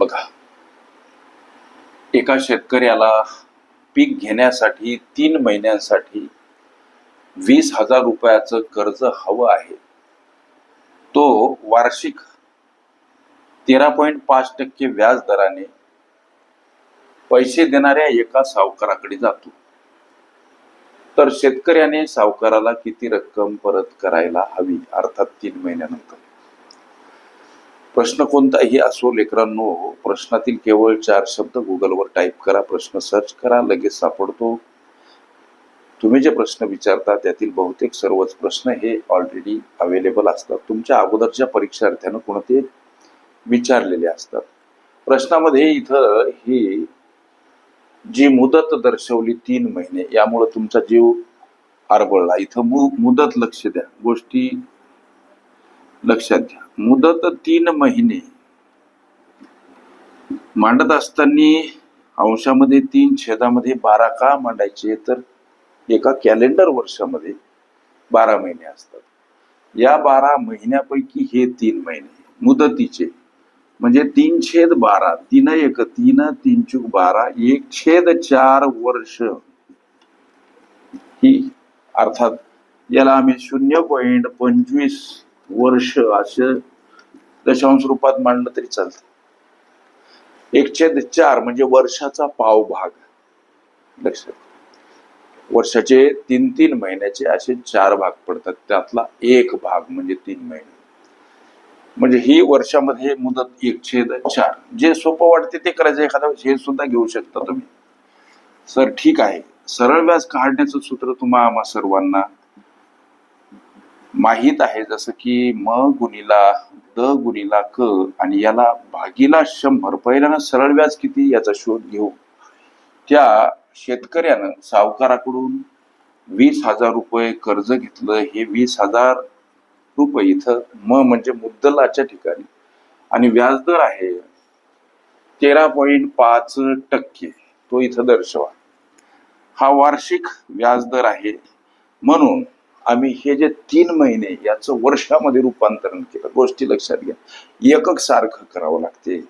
बघा. एका शेतकऱ्याला पीक घेण्यासाठी तीन महिन्यांसाठी वीस हजार रुपयाचं कर्ज हवं आहे. तो वार्षिक तेरा पॉईंट पाच टक्के व्याज दराने पैसे देणाऱ्या एका सावकाराकडे जातो. तर शेतकऱ्याने सावकाराला किती रक्कम परत करायला हवी? अर्थात तीन महिन्यानंतर. प्रश्न कोणताही असो लेकरांनो प्रश्नातील केवळ चार शब्द गुगलवर टाईप करा प्रश्न सर्च करा लगेच सापडतो. तुम्ही जे प्रश्न विचारता त्यातील बहुतेक सर्वच प्रश्न हे ऑलरेडी अवेलेबल असतात. तुमच्या अगोदरच्या परीक्षार्थ्यानं कोणते विचारलेले असतात. प्रश्नामध्ये इथं ही जी मुदत दर्शवली तीन महिने यामुळे तुमचा जीव आरबळला. इथं मु मुदत लक्ष द्या. गोष्टी लक्षात घ्या. मुदत तीन महिने. मांडत असताना अंशामध्ये तीन छेदामध्ये बारा का मांडायचे? तर एका कॅलेंडर वर्षामध्ये बारा महिने असतात. या बारा महिन्यापैकी हे तीन महिने मुदतीचे. म्हणजे तीन छेद बारा तीन एक तीन तीन चूक बारा एक छेद चार वर्ष. ही अर्थात याला आम्ही शून्य पॉईंट पंचवीस वर्ष असे दशांश रूपात मांडलं तरी चालतं. एक छेद चार म्हणजे वर्षाचा पाव भाग लक्षात वर्षाचे तीन तीन महिन्याचे असे चार भाग पडतात. त्यातला एक भाग म्हणजे तीन महिने. म्हणजे ही वर्षामध्ये मुदत एक छेद चार. जे सोपं वाटते ते करायचं. एखादा हे सुद्धा घेऊ शकता तुम्ही. सर ठीक आहे. सरळ व्याज काढण्याचं सूत्र तुम्हा आम्हा सर्वांना माहीत आहे जसं की म गुणीला द गुणिला क आणि याला भागीला शंभर. पहिल्यानं सरळ व्याज किती याचा शोध घेऊ. त्या शेतकऱ्यानं सावकाराकडून वीस हजार रुपये कर्ज घेतलं. हे वीस हजार रुपये इथं म म्हणजे मुद्दलाच्या ठिकाणी. आणि व्याजदर आहे तेरा पॉईंट पाच टक्के. तो इथं दर्शवा. हा वार्षिक व्याजदर आहे. म्हणून आम्ही हे जे तीन महिने याचं वर्षामध्ये रूपांतरण केलं. गोष्टी लक्षात घ्या. एकक सारखं करावं लागते.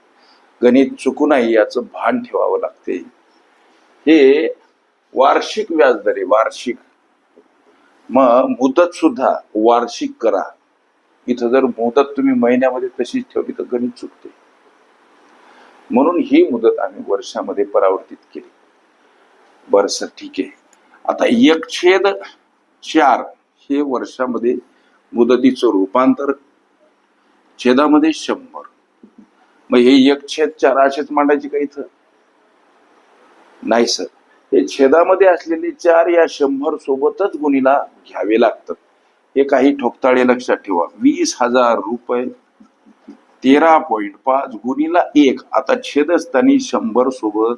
गणित चुकू नाही याचं भान ठेवावं लागते. हे वार्षिक व्याजदर आहे वार्षिक. मग मुदत सुद्धा वार्षिक करा. इथं जर मुदत तुम्ही महिन्यामध्ये तशीच ठेवली तर गणित चुकते. म्हणून ही मुदत आम्ही वर्षामध्ये परावर्तित केली. बरं सर ठीक आहे. आता एक छेद चार हे वर्षामध्ये मुदतीचं रूपांतर छेदामध्ये शंभर. मग हे एक छेद चार असेच मांडायचे का इथं? नाही सर. हे छेदामध्ये असलेले चार या शंभर सोबतच गुणीला घ्यावे लागतात. हे काही ठोकताळे लक्षात ठेवा. वीस हजार रुपये तेरा पॉइंट पाच गुणीला एक. आता छेदस्थानी शंभर सोबत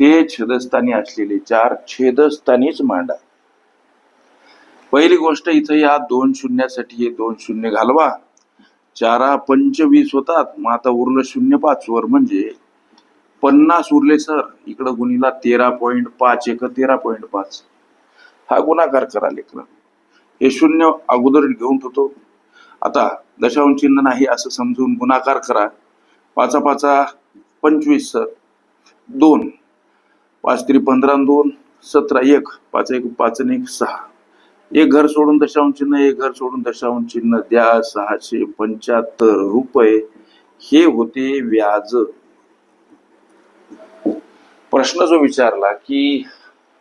ते छेदस्थानी असलेले चार छेदस्थानीच मांडा. पहिली गोष्ट इथं या दोन शून्यासाठी हे दोन शून्य घालवा. चारा पंचवीस होतात मग आता उरलं शून्य पाच वर म्हणजे पन्नास उरले सर. इकडं गुणीला तेरा पॉईंट पाच एक तेरा पॉईंट पाच. हा गुणाकार करा लेखन हे शून्य अगोदर घेऊन ठेवतो. आता दशांश चिन्ह नाही असं समजून गुणाकार करा. पाचा पाचा पंचवीस सर. दोन. पाच तरी पंधरा दोन. सतरा एक. पाच एक पाच एक सहा. एक घर सोडून दशावून चिन्ह एक घर सोडून दशावून चिन्ह द्या सहाशे पंच्याहत्तर रुपये. हे होते व्याज. प्रश्न जो विचारला की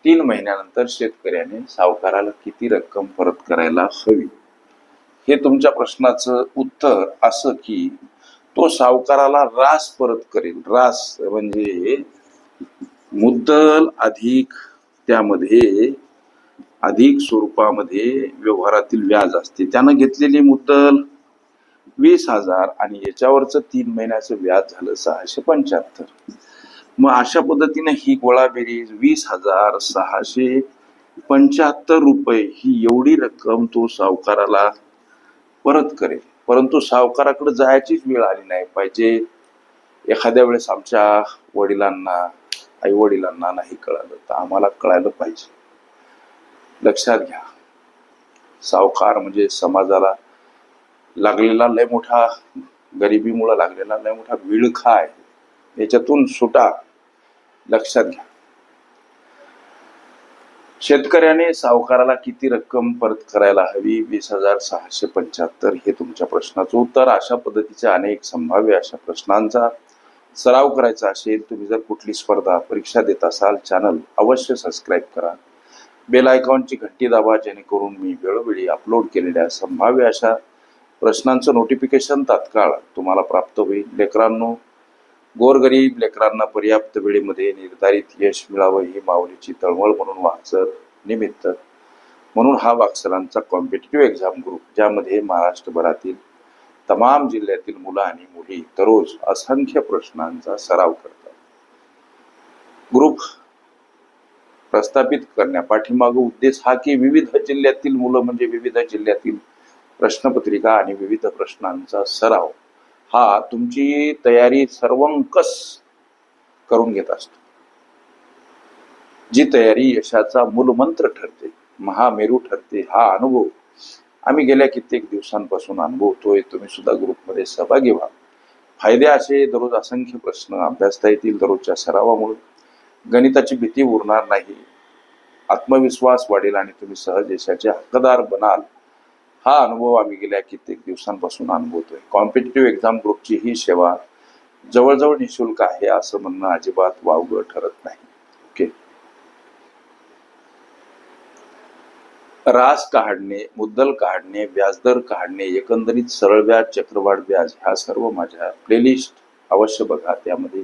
तीन महिन्यानंतर शेतकऱ्याने सावकाराला किती रक्कम परत करायला हवी? हे तुमच्या प्रश्नाचं उत्तर असं की तो सावकाराला रास परत करेल. रास म्हणजे मुद्दल अधिक त्यामध्ये अधिक स्वरूपामध्ये व्यवहारातील व्याज असते. त्यानं घेतलेली मुद्दल वीस हजार आणि याच्यावरचं तीन महिन्याचं व्याज झालं सहाशे पंच्याहत्तर. मग अशा पद्धतीने ही गोळाबेरीज वीस हजार सहाशे पंच्याहत्तर रुपये ही एवढी रक्कम तो सावकाराला परत करेल. परंतु सावकाराकडे जायचीच वेळ आली नाही. पाहिजे एखाद्या वेळेस आमच्या वडिलांना आई वडिलांना नाही कळालं तर आम्हाला कळायला पाहिजे. लक्षात घ्या. सावकार म्हणजे समाजाला लागलेला लय मोठा गरिबीमुळे लागलेला लय मोठा विळखा आहे याच्यातून सुटा. लक्षात घ्या. शेतकऱ्याने सावकाराला किती रक्कम परत करायला हवी? वीस हजार सहाशे पंच्याहत्तर हे तुमच्या प्रश्नाचं उत्तर. अशा पद्धतीच्या अनेक संभाव्य अशा प्रश्नांचा सराव करायचा असेल तुम्ही जर कुठली स्पर्धा परीक्षा देत असाल चॅनल अवश्य सबस्क्राईब करा. बेल आयकॉनची घंटी दाबा जेणेकरून मी वेळोवेळी अपलोड केलेल्या संभाव्य अशा प्रश्नांचं नोटिफिकेशन तात्काळ तुम्हाला प्राप्त होईल. लेकरांनो गोरगरीब लेकरांना पर्याप्त वेळेमध्ये निर्धारित यश मिळावं ही माऊलीची तळमळ म्हणून वागसर निमित्त. म्हणून हा वाक्सरांचा कॉम्पिटेटिव्ह एक्झाम ग्रुप ज्यामध्ये महाराष्ट्रभरातील तमाम जिल्ह्यातील मुलं आणि मुली दररोज असंख्य प्रश्नांचा सराव करतात. ग्रुप प्रस्थापित करण्यापाठीमागं उद्देश हा की विविध जिल्ह्यातील मुलं म्हणजे विविध जिल्ह्यातील प्रश्नपत्रिका आणि विविध प्रश्नांचा सराव. हा तुमची तयारी सर्वंकस करून घेत असतो. जी तयारी यशाचा मूलमंत्र ठरते महामेरू ठरते हा अनुभव आम्ही गेल्या कित्येक दिवसांपासून अनुभवतोय. तुम्ही सुद्धा ग्रुपमध्ये सहभागी व्हा. फायदे असे दररोज असंख्य प्रश्न अभ्यासता येतील दररोजच्या सरावामुळे. गणिताची भीती उरणार नाही. आत्मविश्वास वाढेल आणि तुम्ही सहज यशाचे हक्कदार बनाल. हा अनुभव आम्ही गेल्या कित्येक दिवसांपासून अनुभवतोय. कॉम्पिटेटिव्ह एक्झाम ग्रुपची ही सेवा जवळजवळ निशुल्क आहे असं म्हणणं अजिबात वावगं ठरत नाही. ओके रास काढणे मुद्दल काढणे व्याजदर काढणे एकंदरीत सरळ व्याज चक्रवाढ व्याज ह्या सर्व माझ्या प्लेलिस्ट अवश्य बघा. त्यामध्ये